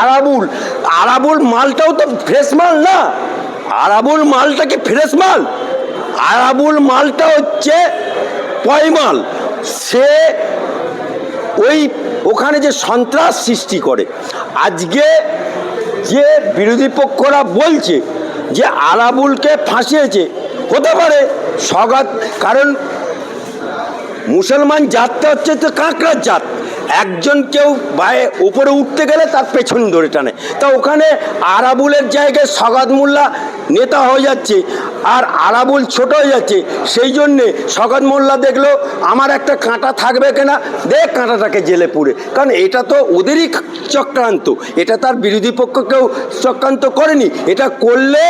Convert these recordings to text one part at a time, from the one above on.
আরাবুল আরাবুল মালটাও তো ফ্রেশ মাল না? আরাবুল মালটা কি ফ্রেশ মাল? আরাবুল মালটা হচ্ছে পয়মাল সে ওই ওখানে যে সন্ত্রাস সৃষ্টি করে, আজকে যে বিরোধী পক্ষরা বলছে যে আরাবুলকে ফাঁসিয়েছে, হতে পারে সগাত কারণ মুসলমান জাতটা হচ্ছে তো কাঁকড়ার জাত। একজন কেউ বায়ে উপরে উঠতে গেলে তার পেছন ধরে টানে। তা ওখানে আরাবুলের জায়গায় সগাদ মোল্লা নেতা হয়ে যাচ্ছে, আর আরাবুল ছোট হয়ে যাচ্ছে। সেই জন্যে সগাত মোল্লা দেখল, আমার একটা কাঁটা থাকবে কিনা, দেখ কাঁটাটাকে জেলে পুড়ে। কারণ এটা তো ওদেরই চক্রান্ত, এটা তার বিরোধী পক্ষ কেউ চক্রান্ত করেনি। এটা করলে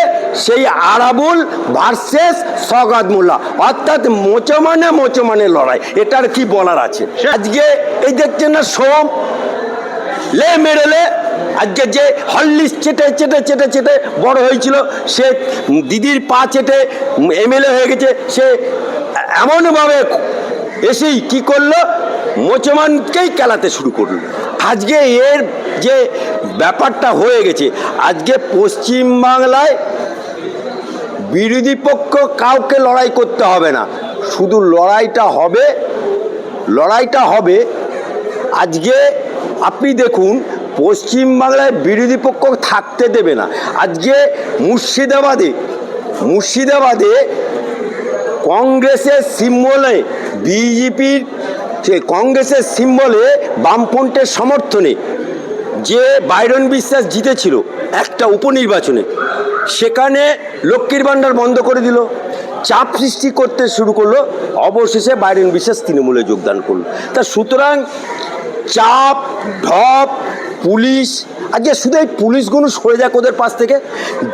সেই আরাবুল ভার্সেস সগাত মোল্লা, অর্থাৎ মোচো মানে মোচো মানে লড়াই, এটার কি বলার আছে? আজকে এই দেখছেন না সোম, লে মেরেলে আজকে যে হরলিক্স চেটে চেটে চেটে চেটে বড় হয়েছিল, সে দিদির পা চেটে এমএলএ হয়ে গেছে, সে এমনভাবে এসেই কি করল? মোচমানকেই খেলাতে শুরু করল। আজকে এর যে ব্যাপারটা হয়ে গেছে, আজকে পশ্চিম বাংলায় বিরোধী পক্ষ কাউকে লড়াই করতে হবে না। শুধু লড়াইটা হবে লড়াইটা হবে। আজকে আপনি দেখুন পশ্চিমবাংলায় বিরোধী পক্ষ থাকতে দেবে না। আজকে মুর্শিদাবাদে মুর্শিদাবাদে কংগ্রেসের সিম্বলে, বিজেপির সে কংগ্রেসের সিম্বলে বামফ্রন্টের সমর্থনে যে বাইরন বিশ্বাস জিতেছিল একটা উপনির্বাচনে, সেখানে লক্ষ্মীর ভাণ্ডার বন্ধ করে দিল, চাপ সৃষ্টি করতে শুরু করল, অবশেষে বাইরন বিশ্বাস তৃণমূলে যোগদান করল। তা সুতরাং চাপ, ঢপ পুলিশ আজকে শুধু এই পুলিশগুলো সরে যাক ওদের পাশ থেকে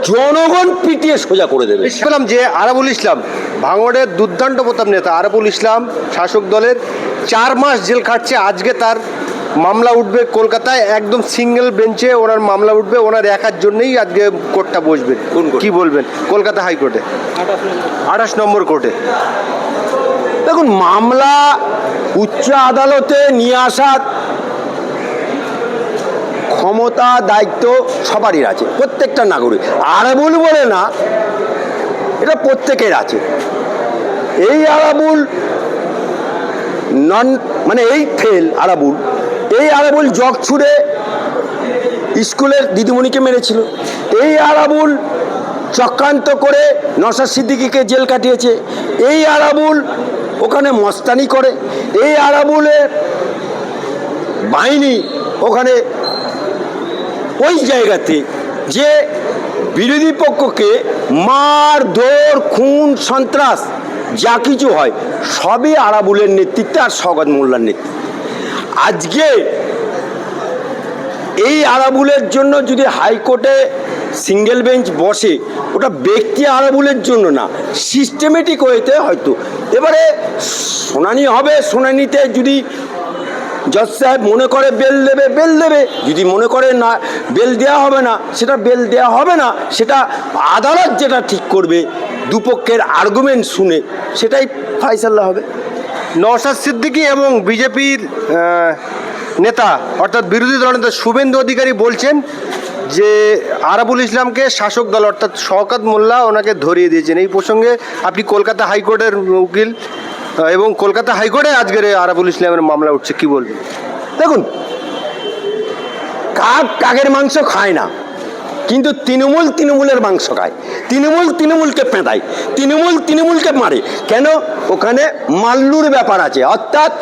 জনগণ পিটিয়ে সোজা করে দেবে। দেখলাম যে আরাবুল ইসলাম ভাঙড়ের দুর্দান্ত প্রতাপ নেতা আরাবুল ইসলাম শাসক দলের চার মাস জেল খাটছে আজকে তার মামলা উঠবে কলকাতায় একদম সিঙ্গেল বেঞ্চে ওনার মামলা উঠবে ওনার একার জন্যই আজকে কোর্টটা বসবে। কি বলবেন? কলকাতা হাইকোর্টে। আঠাশ নম্বর কোর্টে। দেখুন মামলা উচ্চ আদালতে নিয়ে আসার ক্ষমতা, দায়িত্ব সবারই আছে, প্রত্যেকটা নাগরিক। আরাবুল বলে না, এটা প্রত্যেকের আছে। এই আরাবুল নন মানে এই ফেল আরাবুল, এই আরাবুল জগ ছুড়ে স্কুলের দিদিমণিকে মেরেছিল। এই আরাবুল চক্রান্ত করে নসার সিদ্দিকিকে জেল কাটিয়েছে। এই আরাবুল ওখানে মস্তানি করে। এই আরাবুলের বাহিনী ওখানে ওই জায়গাতে যে বিরোধী পক্ষকে মার দৌড় খুন, সন্ত্রাস যা কিছু হয়, সবই আরাবুলের নেতৃত্বে আর সগত মোল্লার নেতৃত্বে। আজকে এই আরাবুলের জন্য যদি হাইকোর্টে সিঙ্গেল বেঞ্চ বসে, ওটা ব্যক্তি আরাবুলের জন্য না সিস্টেমেটিক ওয়েতে হয়তো। এবারে শুনানি হবে, শুনানিতে যদি জজ সাহেব মনে করে বেল দেবে বেল দেবে। যদি মনে করে না, বেল দেওয়া হবে না, সেটা বেল দেওয়া হবে না, সেটা আদালত যেটা ঠিক করবে, দুপক্ষের আর্গুমেন্ট শুনে, সেটাই ফাইসাল্লা হবে। নওশাদ সিদ্দিকী এবং বিজেপির নেতা, অর্থাৎ বিরোধী দলনেতা শুভেন্দু অধিকারী বলছেন যে আরাবুল ইসলামকে শাসক দল, অর্থাৎ শওকত মোল্লা ওনাকে ধরিয়ে দিয়েছেন। এই প্রসঙ্গে আপনি কলকাতা হাইকোর্টের উকিল এবং কলকাতা হাইকোর্টে আজকের আরাবুল ইসলামের মামলা উঠছে, কি বলবেন দেখুন, কাক কাকের মাংস খায় না, কিন্তু তৃণমূল তৃণমূলের মাংস খায়। তৃণমূল তৃণমূলকে পেঁদায়, তৃণমূল তৃণমূলকে মারে। কেন? ওখানে মাল্লুর ব্যাপার আছে, অর্থাৎ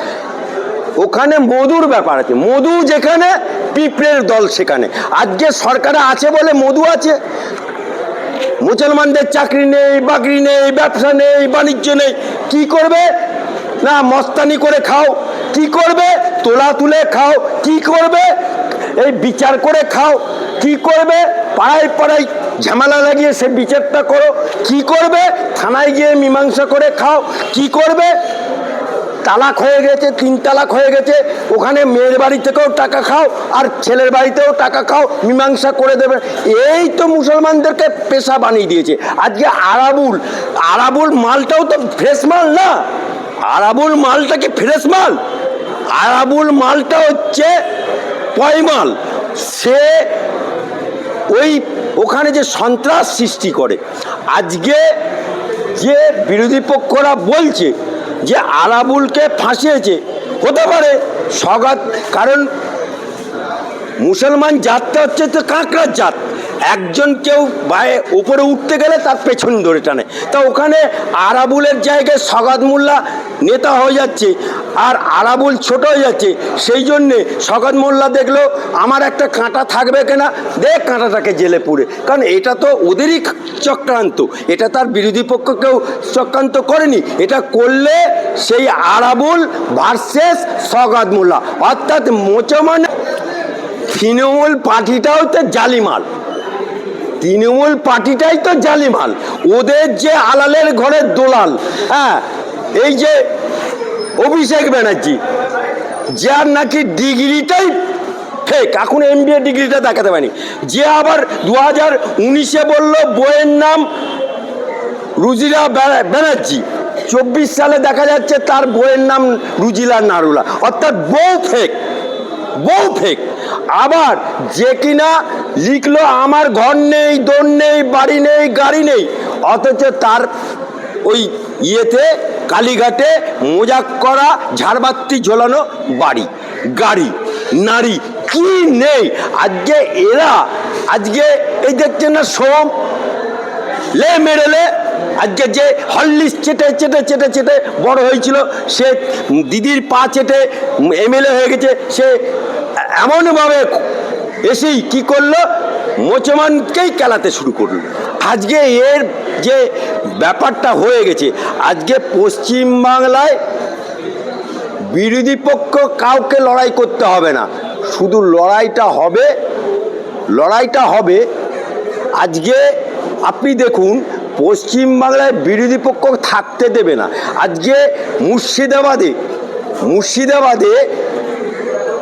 ওখানে মধুর ব্যাপার আছে। মধু যেখানে, পিঁপড়ের দল সেখানে। আজকে সরকারে আছে বলে মধু আছে। মুসলমানদের চাকরি নেই, বাকরি নেই, ব্যবসা নেই, বাণিজ্য নেই। কি করবে? না, মস্তানি করে খাও। কি করবে? তোলা তুলে খাও। কি করবে? এই বিচার করে খাও। কি করবে? পাড়ায় পাড়ায় ঝামেলা লাগিয়ে সে বিচারটা করো। কি করবে? থানায় গিয়ে মীমাংসা করে খাও। কি করবে? তালাক হয়ে গেছে, তিন তালাক হয়ে গেছে। ওখানে মেয়ের বাড়ি থেকেও টাকা খাও আর ছেলের বাড়িতেও টাকা খাও, মীমাংসা করে দেবে। এই তো মুসলমানদেরকে পেশা বানিয়ে দিয়েছে। আজকে আরাবুল আরাবুল মালটাও তো ফ্রেশ মাল না। আরাবুল মালটা কি ফ্রেশ মাল? আরাবুল মালটা হচ্ছে পয়মাল সে ওই ওখানে যে সন্ত্রাস সৃষ্টি করে, আজকে যে বিরোধী পক্ষরা বলছে যে আরাবুলকে ফাঁসিয়েছে, হতে পারে সগাত কারণ মুসলমান জাতটা হচ্ছে তো কাঁকড়ার জাত। একজন কেউ বায়ে উপরে উঠতে গেলে তার পেছন ধরে টানে। তা ওখানে আরাবুলের জায়গায় সগাত মোল্লা নেতা হয়ে যাচ্ছে আর আরাবুল ছোট হয়ে যাচ্ছে। সেই জন্যে সগাত মোল্লা দেখল, আমার একটা কাঁটা থাকবে কিনা দেখ কাঁটাটাকে জেলে পুড়ে। কারণ এটা তো ওদেরই চক্রান্ত। এটা তার বিরোধী পক্ষ কেউ চক্রান্ত করেনি। এটা করলে সেই আরাবুল ভার্সেস সগাত মোল্লা। অর্থাৎ মোচমান তৃণমূল পার্টিটাও তো জালিমাল। তৃণমূল পার্টিটাই তো জালিমাল। ওদের যে আলালের ঘরের দোলাল হ্যাঁ এই যে অভিষেক ব্যানার্জি, যার নাকি ডিগ্রিটাই ফেক এখন এম ডিগ্রিটা দেখাতে পারেনি। যে আবার দু হাজার উনিশে বলল বইয়ের নাম রুজিরা ব্যানার্জি, চব্বিশ সালে দেখা যাচ্ছে তার বইয়ের নাম রুজিলা নারুলা। অর্থাৎ বউ ফেক বউ ফেক। আবার যে কিনা লিখলো, আমার ঘর নেই, দোর নেই, বাড়ি নেই, গাড়ি নেই। অথচ তার ওই ইয়েতে, কালীঘাটে মোজাক করা, ঝাড়বাতি ঝোলানো বাড়ি, গাড়ি, নারী, কি নেই? আজকে এরা, আজকে এই দেখছেন না, সোম, লে মেরেলে আজকে যে হরলিক্স চেটে চেটে চেটে চেটে বড় হয়েছিল, সে দিদির পা চেটে এমএলএ হয়ে গেছে, সে এমনভাবে এসেই কি করল? মোচমানকেই খেলাতে শুরু করল। আজকে এর যে ব্যাপারটা হয়ে গেছে, আজকে পশ্চিম বাংলায় বিরোধী পক্ষ কাউকে লড়াই করতে হবে না। শুধু লড়াইটা হবে লড়াইটা হবে, আজকে আপনি দেখুন পশ্চিমবাংলায় বিরোধী পক্ষ থাকতে দেবে না। আজকে মুর্শিদাবাদে মুর্শিদাবাদে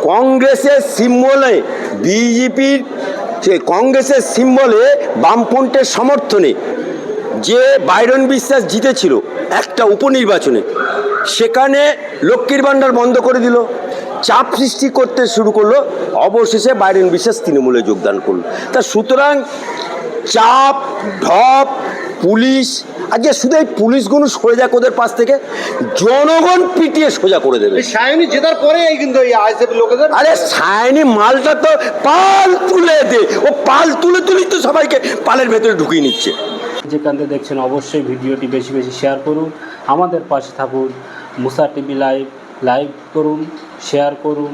কংগ্রেসের সিম্বলে, বিজেপির কংগ্রেসের সিম্বলে বামফ্রন্টের সমর্থনে যে বাইরন বিশ্বাস জিতেছিল একটা উপনির্বাচনে, সেখানে লক্ষ্মীর ভাণ্ডার বন্ধ করে দিল, চাপ সৃষ্টি করতে শুরু করল, অবশেষে বাইরন বিশ্বাস তৃণমূলে যোগদান করল। তা সুতরাং চাপ, ঢপ পুলিশ? আজকে শুধু এই পুলিশগুলো সরে যাক ওদের পাশ থেকে জনগণ পিটিয়ে সোজা করে দেবে। এই সায়নী জেতার পরে এই কিন্তু এই আইএসএফ লোকেদের আরে সায়নি মালটা তো পাল তুলে দে। ও পাল তুলে তুলেই তো সবাইকে পালের ভেতরে ঢুকিয়ে নিচ্ছে। যেখান থেকে দেখছেন অবশ্যই ভিডিওটি বেশি বেশি শেয়ার করুন। আমাদের পাশে থাকুন। মুসা টিভি লাইভ লাইভ করুন শেয়ার করুন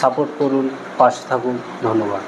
সাপোর্ট করুন। পাশে থাকুন। ধন্যবাদ।